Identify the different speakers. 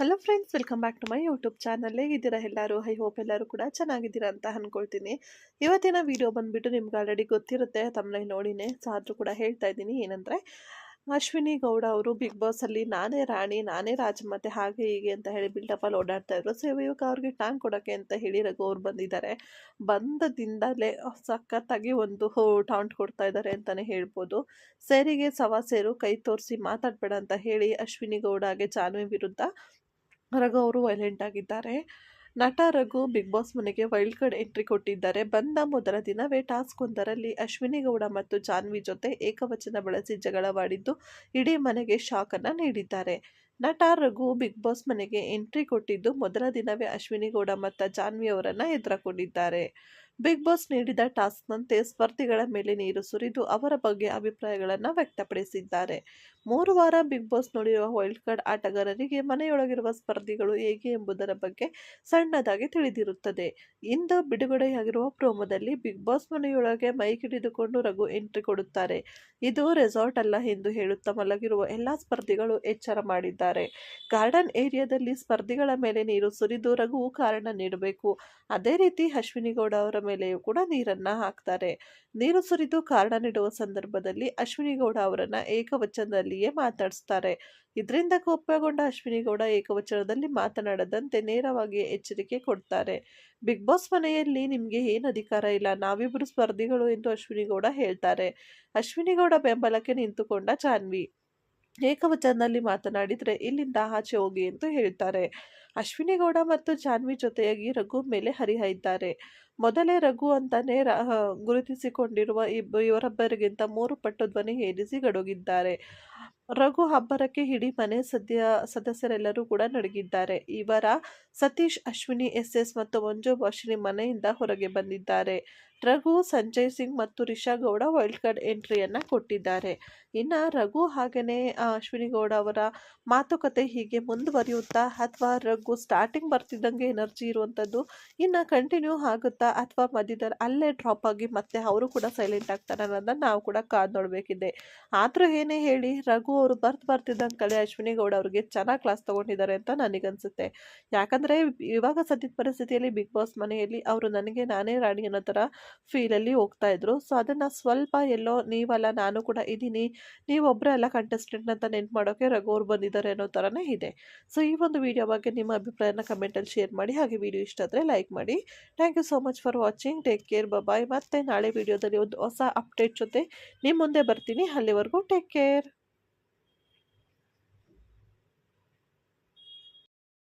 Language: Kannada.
Speaker 1: Hello friends welcome back to my YouTube channel ಹೇಗಿದ್ದೀರಾ ಎಲ್ಲರೂ? ಐ ಹೋಪ್ ಎಲ್ಲರೂ ಕೂಡ ಚೆನ್ನಾಗಿದ್ದೀರಾ ಅಂತ ಅಂದ್ಕೊಳ್ತೀನಿ ಇವತ್ತಿನ ವಿಡಿಯೋ ಬಂದುಬಿಟ್ಟು ನಿಮ್ಗೆ ಆಲ್ರೆಡಿ ಗೊತ್ತಿರುತ್ತೆ ತಮ್ಮನೆ ನೋಡಿನೇ. ಸೊ ಕೂಡ ಹೇಳ್ತಾ ಇದ್ದೀನಿ. ಏನಂದರೆ, ಅಶ್ವಿನಿ ಗೌಡ ಅವರು ಬಿಗ್ ಬಾಸಲ್ಲಿ ನಾನೇ ರಾಣಿ, ನಾನೇ ರಾಜ, ಮತ್ತೆ ಹಾಗೆ ಹೀಗೆ ಅಂತ ಹೇಳಿ ಬಿಲ್ಡಪ್ಪಲ್ಲಿ ಓಡಾಡ್ತಾ ಇದ್ರು. ಸೊ ಇವಾಗ ಅವ್ರಿಗೆ ಟಾಂಗ್ ಕೊಡೋಕ್ಕೆ ಅಂತ ಹೇಳಿ ರಘು ಅವ್ರು ಬಂದಿದ್ದಾರೆ. ಬಂದದಿಂದಲೇ ಸಖತ್ತಾಗಿ ಒಂದು ಟಾಂಟ್ ಕೊಡ್ತಾ ಇದ್ದಾರೆ ಅಂತಲೇ ಹೇಳ್ಬೋದು. ಸೇರಿಗೆ ಸವಾ ಸೇರು, ಕೈ ತೋರಿಸಿ ಮಾತಾಡಬೇಡ ಅಂತ ಹೇಳಿ ಅಶ್ವಿನಿ ಗೌಡಗೆ ಜಾನ್ವಿ ವಿರುದ್ಧ ರಘು ಅವರು ವೈಲೆಂಟ್ ಆಗಿದ್ದಾರೆ. ನಟ ರಘು ಬಿಗ್ ಬಾಸ್ ಮನೆಗೆ ವೈಲ್ಡ್ ಕಾರ್ಡ್ ಎಂಟ್ರಿ ಕೊಟ್ಟಿದ್ದಾರೆ. ಬಂದ ಮೊದಲ ದಿನವೇ ಟಾಸ್ಕ್ ಒಂದರಲ್ಲಿ ಅಶ್ವಿನಿ ಗೌಡ ಮತ್ತು ಜಾನ್ವಿ ಜೊತೆ ಏಕವಚನ ಬಳಸಿ ಜಗಳವಾಡಿದ್ದು ಇಡೀ ಮನೆಗೆ ಶಾಕ್ ಅನ್ನ ನೀಡಿದ್ದಾರೆ. ನಟ ರಘು ಬಿಗ್ ಬಾಸ್ ಮನೆಗೆ ಎಂಟ್ರಿ ಕೊಟ್ಟಿದ್ದು ಮೊದಲ ದಿನವೇ ಅಶ್ವಿನಿ ಗೌಡ ಮತ್ತು ಜಾನ್ವಿ ಅವರನ್ನು ಎದುರುಕೊಂಡಿದ್ದಾರೆ ಬಿಗ್ ಬಾಸ್ ನೀಡಿದ ಟಾಸ್ಕ್ನಂತೆ ಸ್ಪರ್ಧಿಗಳ ಮೇಲೆ ನೀರು ಸುರಿದು ಅವರ ಬಗ್ಗೆ ಅಭಿಪ್ರಾಯಗಳನ್ನು ವ್ಯಕ್ತಪಡಿಸಿದ್ದಾರೆ. ಮೂರು ವಾರ ಬಿಗ್ ಬಾಸ್ ನೋಡಿರುವ ವೈಲ್ಡ್ ಕಾರ್ಡ್ ಆಟಗಾರರಿಗೆ ಮನೆಯೊಳಗಿರುವ ಸ್ಪರ್ಧಿಗಳು ಹೇಗೆ ಎಂಬುದರ ಬಗ್ಗೆ ಸಣ್ಣದಾಗಿ ತಿಳಿದಿರುತ್ತದೆ. ಇಂದು ಬಿಡುಗಡೆಯಾಗಿರುವ ಪ್ರೋಮೋದಲ್ಲಿ ಬಿಗ್ ಬಾಸ್ ಮನೆಯೊಳಗೆ ಮೈಕ್ ಹಿಡಿದುಕೊಂಡು ರಘು ಎಂಟ್ರಿ ಕೊಡುತ್ತಾರೆ. ಇದು ರೆಸಾರ್ಟ್ ಅಲ್ಲ ಎಂದು ಹೇಳುತ್ತಾ ಮಲಗಿರುವ ಎಲ್ಲಾ ಸ್ಪರ್ಧಿಗಳು ಎಚ್ಚರ ಮಾಡಿದ್ದಾರೆ. ಗಾರ್ಡನ್ ಏರಿಯಾದಲ್ಲಿ ಸ್ಪರ್ಧಿಗಳ ಮೇಲೆ ನೀರು ಸುರಿದು ರಘು ಕಾರಣ ನೀಡಬೇಕು. ಅದೇ ರೀತಿ ಅಶ್ವಿನಿ ಗೌಡ ಅವರ ಮೇಲೆಯೂ ಕೂಡ ನೀರನ್ನ ಹಾಕ್ತಾರೆ. ನೀರು ಸುರಿದು ಕಾರಣ ನೀಡುವ ಸಂದರ್ಭದಲ್ಲಿ ಅಶ್ವಿನಿಗೌಡ ಅವರನ್ನ ಏಕವಚನದಲ್ಲಿಯೇ ಮಾತಾಡಿಸ್ತಾರೆ. ಇದರಿಂದ ಕೋಪಗೊಂಡ ಅಶ್ವಿನಿಗೌಡ ಏಕವಚನದಲ್ಲಿ ಮಾತನಾಡದಂತೆ ನೇರವಾಗಿ ಎಚ್ಚರಿಕೆ ಕೊಡ್ತಾರೆ. ಬಿಗ್ ಬಾಸ್ ಮನೆಯಲ್ಲಿ ನಿಮ್ಗೆ ಏನು ಅಧಿಕಾರ ಇಲ್ಲ ನಾವಿಬ್ಬರು ಸ್ಪರ್ಧಿಗಳು ಎಂದು ಅಶ್ವಿನಿ ಗೌಡ ಹೇಳ್ತಾರೆ. ಅಶ್ವಿನಿಗೌಡ ಬೆಂಬಲಕ್ಕೆ ನಿಂತುಕೊಂಡ ಜಾನ್ವಿ, ಏಕವಚನದಲ್ಲಿ ಮಾತನಾಡಿದ್ರೆ ಇಲ್ಲಿಂದ ಆಚೆ ಹೋಗಿ ಎಂದು ಹೇಳ್ತಾರೆ. ಅಶ್ವಿನಿ ಗೌಡ ಮತ್ತು ಜಾನ್ವಿ ಜೊತೆಯಾಗಿ ರಘು ಮೇಲೆ ಹರಿಹಾಯಿದ್ದಾರೆ ಮೊದಲೇ ರಘು ಅಂತಾನೆ ಗುರುತಿಸಿಕೊಂಡಿರುವ ಇಬ್ಬ ಇವರೊಬ್ಬರಿಗಿಂತ ಮೂರು ಪಟ್ಟು ಧ್ವನಿ ಏರಿಸಿ ಗಡೋಗಿದ್ದಾರೆ. ರಘು ಹಬ್ಬರಕ್ಕೆ ಇಡೀ ಮನೆ ಸದ್ಯ, ಸದಸ್ಯರೆಲ್ಲರೂ ಕೂಡ ನಡಗಿದ್ದಾರೆ. ಇವರ ಸತೀಶ್, ಅಶ್ವಿನಿ ಎಸ್ ಎಸ್ ಮತ್ತು ಮಂಜು ಭಾಷಿಣಿ ಮನೆಯಿಂದ ಹೊರಗೆ ಬಂದಿದ್ದಾರೆ. ರಘು, ಸಂಜಯ್ ಸಿಂಗ್ ಮತ್ತು ರಿಷಾ ಗೌಡ ವೈಲ್ಡ್ ಕಾರ್ಡ್ ಎಂಟ್ರಿಯನ್ನ ಕೊಟ್ಟಿದ್ದಾರೆ. ಇನ್ನ ರಘು ಹಾಗೆಯೇ ಅಶ್ವಿನಿ ಗೌಡ ಅವರ ಮಾತುಕತೆ ಹೀಗೆ ಮುಂದುವರಿಯುತ್ತಾ ಅಥವಾ ರಘು ಸ್ಟಾರ್ಟಿಂಗ್ ಬರ್ತಿದ್ದಂಗೆ ಎನರ್ಜಿ ಇರುವಂಥದ್ದು ಇನ್ನು ಕಂಟಿನ್ಯೂ ಆಗುತ್ತಾ ಅಥವಾ ಮಧ್ಯದಲ್ಲಿ ಅಲ್ಲೇ ಡ್ರಾಪ್ ಆಗಿ ಮತ್ತೆ ಅವರು ಕೂಡ ಸೈಲೆಂಟ್ ಆಗ್ತಾರೆ ಅನ್ನೋದನ್ನ ನಾವು ಕೂಡ ಕಾದು ನೋಡಬೇಕಿದೆ. ಆದರೂ ಏನೇ ಹೇಳಿ ರಘು ಅವರು ಬರ್ತ್ ಬರ್ತಿದ್ದಂಗೆ ಕಳೆ ಅಶ್ವಿನಿ ಗೌಡ ಅವರಿಗೆ ಚೆನ್ನಾಗಿ ಕ್ಲಾಸ್ ತೊಗೊಂಡಿದ್ದಾರೆ ಅಂತ ನನಗನ್ಸುತ್ತೆ. ಯಾಕಂದರೆ ಇವಾಗ ಸದ್ಯದ ಪರಿಸ್ಥಿತಿಯಲ್ಲಿ ಬಿಗ್ ಬಾಸ್ ಮನೆಯಲ್ಲಿ ಅವರು ನನಗೆ ನಾನೇ ರಾಣಿ ಅನ್ನೋ ಥರ ಫೀಲಲ್ಲಿ ಹೋಗ್ತಾ ಇದ್ರು. ಸೊ ಅದನ್ನು ಸ್ವಲ್ಪ ಎಲ್ಲೋ ನೀವಲ್ಲ ನಾನು ಕೂಡ ಇದ್ದೀನಿ ನೀವೊಬ್ಬರೇ ಅಲ್ಲ ಕಂಟೆಸ್ಟೆಂಟ್ ಅಂತ ನೆನ್ಪು ಮಾಡೋಕ್ಕೆ ರಘು ಅವ್ರು ಬಂದಿದ್ದಾರೆ ಅನ್ನೋ ಥರನೇ ಇದೆ. ಸೊ ಈ ಒಂದು ವಿಡಿಯೋ ಬಗ್ಗೆ ನಿಮ್ಮ ಅಭಿಪ್ರಾಯನ ಕಮೆಂಟಲ್ಲಿ ಶೇರ್ ಮಾಡಿ, ಹಾಗೆ ವಿಡಿಯೋ ಇಷ್ಟ ಆದರೆ ಲೈಕ್ ಮಾಡಿ. Thank you so much for watching take care bye ಮತ್ತೆ ನಾಳೆ ವಿಡಿಯೋದಲ್ಲಿ ಒಂದು ಹೊಸ ಅಪ್ಡೇಟ್ ಜೊತೆ ನಿಮ್ಮ ಮುಂದೆ ಬರ್ತೀನಿ. ಅಲ್ಲಿವರೆಗೂ ಟೇಕ್ ಕೇರ್